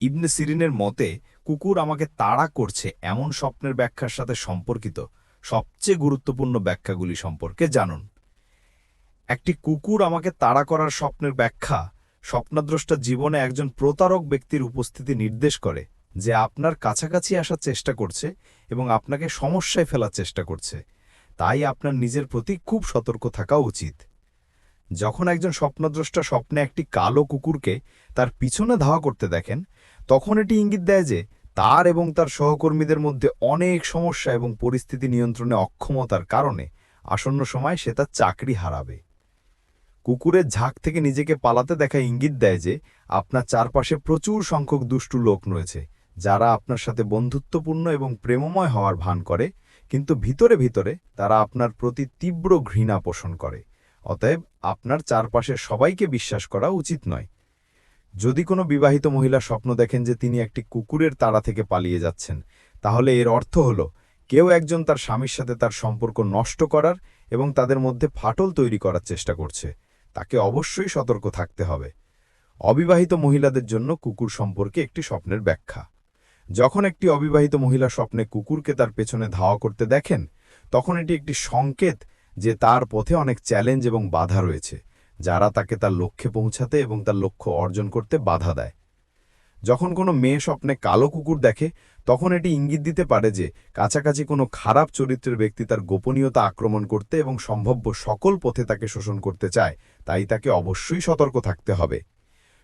ইবনে সিরিনের মতে, কুকুর আমাকে তাড়া করছে এমন স্বপ্নের ব্যাখ্যার সাথে সম্পর্কিত। সবচেয়ে গুরুত্বপূর্ণ ব্যাখ্যাগুলি সম্পর্কে জানুন। একটি কুকুর আমাকে তাড়া করার স্বপ্নের ব্যাখ্যা স্বপ্নদ্রষ্টা জীবনে একজন প্রতারক ব্যক্তির উপস্থিতি নির্দেশ করে, যে আপনার কাছাকাছি আসার চেষ্টা করছে এবং আপনাকে সমস্যায় ফেলার চেষ্টা করছে। তাই আপনার নিজের প্রতি খুব সতর্ক থাকা উচিত। যখন একজন স্বপ্নদ্রষ্টা স্বপ্নে একটি কালো কুকুরকে তার পিছনে ধাওয়া করতে দেখেন তখন এটি ইঙ্গিত দেয় যে তার এবং তার সহকর্মীদের মধ্যে অনেক সমস্যা এবং পরিস্থিতি নিয়ন্ত্রণে অক্ষমতার কারণে আসন্ন সময় সে তার চাকরি হারাবে। কুকুরের ঝাঁক থেকে নিজেকে পালাতে দেখা ইঙ্গিত দেয় যে আপনার চারপাশে প্রচুর সংখ্যক দুষ্টু লোক রয়েছে, যারা আপনার সাথে বন্ধুত্বপূর্ণ এবং প্রেমময় হওয়ার ভান করে, কিন্তু ভিতরে ভিতরে তারা আপনার প্রতি তীব্র ঘৃণা পোষণ করে। অতএব আপনার চারপাশের সবাইকে বিশ্বাস করা উচিত নয়। যদি কোনো বিবাহিত মহিলা স্বপ্ন দেখেন যে তিনি একটি কুকুরের তাড়া থেকে পালিয়ে যাচ্ছেন, তাহলে এর অর্থ হল, কেউ একজন তার স্বামীর সাথে তার সম্পর্ক নষ্ট করার এবং তাদের মধ্যে ফাটল তৈরি করার চেষ্টা করছে। তাকে অবশ্যই সতর্ক থাকতে হবে। অবিবাহিত মহিলাদের জন্য কুকুর সম্পর্কে একটি স্বপ্নের ব্যাখ্যা। যখন একটি অবিবাহিত মহিলা স্বপ্নে কুকুরকে তার পেছনে ধাওয়া করতে দেখেন, তখন এটি একটি সংকেত যে তার পথে অনেক চ্যালেঞ্জ এবং বাধা রয়েছে। যারা তাকে তার লক্ষ্যে পৌঁছাতে এবং তার লক্ষ্য অর্জন করতে বাধা দেয়। যখন কোনো মেয়ে স্বপ্নে কালো কুকুর দেখে, তখন এটি ইঙ্গিত দিতে পারে যে, কাছাকাছি কোনো খারাপ চরিত্রের ব্যক্তি তার গোপনীয়তা আক্রমণ করতে এবং সম্ভাব্য সকল পথে তাকে শোষণ করতে চায়, তাই তাকে অবশ্যই সতর্ক থাকতে হবে।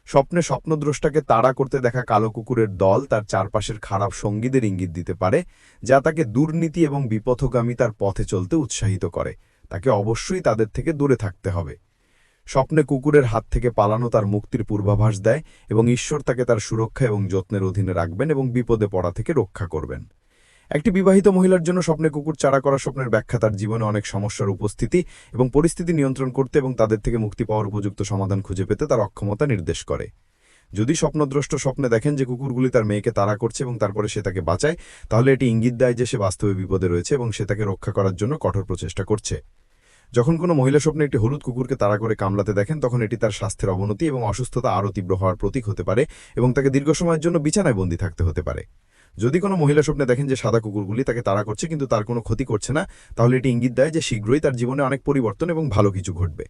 স্বপ্নে স্বপ্নদ্রষ্টাকে তাড়া করতে দেখা কালো কুকুরের দল তার চারপাশের খারাপ সঙ্গীদের ইঙ্গিত দিতে পারে, যা তাকে দুর্নীতি এবং বিপথগামী তার পথে চলতে উৎসাহিত করে। তাকে অবশ্যই তাদের থেকে দূরে থাকতে হবে। স্বপ্নে কুকুরের হাত থেকে পালানো তার মুক্তির পূর্বাভাস দেয় এবং ঈশ্বর তাকে তার সুরক্ষা এবং যত্নের অধীনে রাখবেন এবং বিপদে পড়া থেকে রক্ষা করবেন। একটি বিবাহিত মহিলার জন্য স্বপ্নে কুকুর চারা করা স্বপ্নের ব্যাখ্যা তার জীবনে অনেক সমস্যার উপস্থিতি এবং পরিস্থিতি নিয়ন্ত্রণ করতে এবং তাদের থেকে মুক্তি পাওয়ার উপযুক্ত সমাধান খুঁজে পেতে তার অক্ষমতা নির্দেশ করে। যদি স্বপ্নদ্রষ্ট স্বপ্নে দেখেন যে কুকুরগুলি তার মেয়েকে তাড়া করছে এবং তারপরে সে তাকে বাঁচায়, তাহলে এটি ইঙ্গিত দেয় যে সে বাস্তবে বিপদে রয়েছে এবং সে তাকে রক্ষা করার জন্য কঠোর প্রচেষ্টা করছে। যখন কোনো মহিলা স্বপ্নে একটি হলুদ কুকুরকে তাড়া করে কামলাতে দেখেন, তখন এটি তার স্বাস্থ্যের অবনতি এবং অসুস্থতা আরও তীব্র হওয়ার প্রতীক হতে পারে এবং তাকে দীর্ঘ সময়ের জন্য বিছানায় বন্দী থাকতে হতে পারে। যদি কোনো মহিলা স্বপ্নে দেখেন যে সাদা কুকুরগুলি তাকে তাড়া করছে কিন্তু তার কোনো ক্ষতি করছে না, তাহলে এটি ইঙ্গিত দেয় যে শীঘ্রই তার জীবনে অনেক পরিবর্তন এবং ভালো কিছু ঘটবে।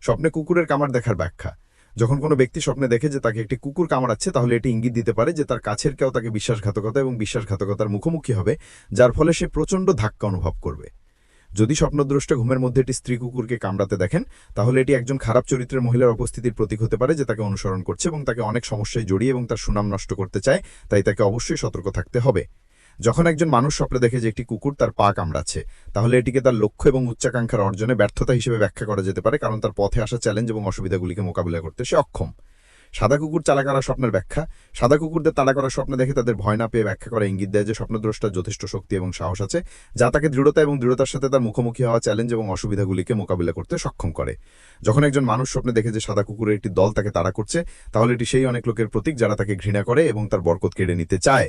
স্বপ্নে কুকুরের কামার দেখার ব্যাখ্যা। যখন কোনো ব্যক্তি স্বপ্নে দেখে যে তাকে একটি কুকুর কামড়াচ্ছে, তাহলে এটি ইঙ্গিত দিতে পারে যে তার কাছের কেউ তাকে বিশ্বাসঘাতকতা এবং বিশ্বাসঘাতকতার মুখোমুখি হবে, যার ফলে সে প্রচণ্ড ধাক্কা অনুভব করবে। যদি স্বপ্নদ্রষ্ট ঘুমের মধ্যে একটি স্ত্রী কুকুরকে কামড়াতে দেখেন, তাহলে এটি একজন খারাপ চরিত্রের মহিলার উপস্থিতির প্রতীক হতে পারে যে তাকে অনুসরণ করছে এবং তাকে অনেক সমস্যায় জড়িয়ে এবং তার সুনাম নষ্ট করতে চায়, তাই তাকে অবশ্যই সতর্ক থাকতে হবে। যখন একজন মানুষ স্বপ্নে দেখে যে একটি কুকুর তার পা কামড়াচ্ছে, তাহলে এটিকে তার লক্ষ্য এবং উচ্চাকাঙ্ক্ষার অর্জনে ব্যর্থতা হিসেবে ব্যাখ্যা করা যেতে পারে, কারণ তার পথে আসা চ্যালেঞ্জ এবং অসুবিধাগুলিকে মোকাবিলা করতে সে অক্ষম। সাদা কুকুর চালা করা স্বপ্নের ব্যাখ্যা। সাদা কুকুরদের তাড়া করার স্বপ্ন দেখে তাদের ভয় না পেয়ে ব্যাখ্যা করা ইঙ্গিত দেয় যে স্বপ্নদ্রষ্টার যথেষ্ট শক্তি এবং সাহস আছে, যা তাকে দৃঢ়তা এবং দৃঢ়তার সাথে তার মুখোমুখি হওয়া চ্যালেঞ্জ এবং অসুবিধাগুলিকে মোকাবিলা করতে সক্ষম করে। যখন একজন মানুষ স্বপ্নে দেখে যে সাদা কুকুরের একটি দল তাকে তাড়া করছে, তাহলে এটি সেই অনেক লোকের প্রতীক যারা তাকে ঘৃণা করে এবং তার বরকত কেড়ে নিতে চায়।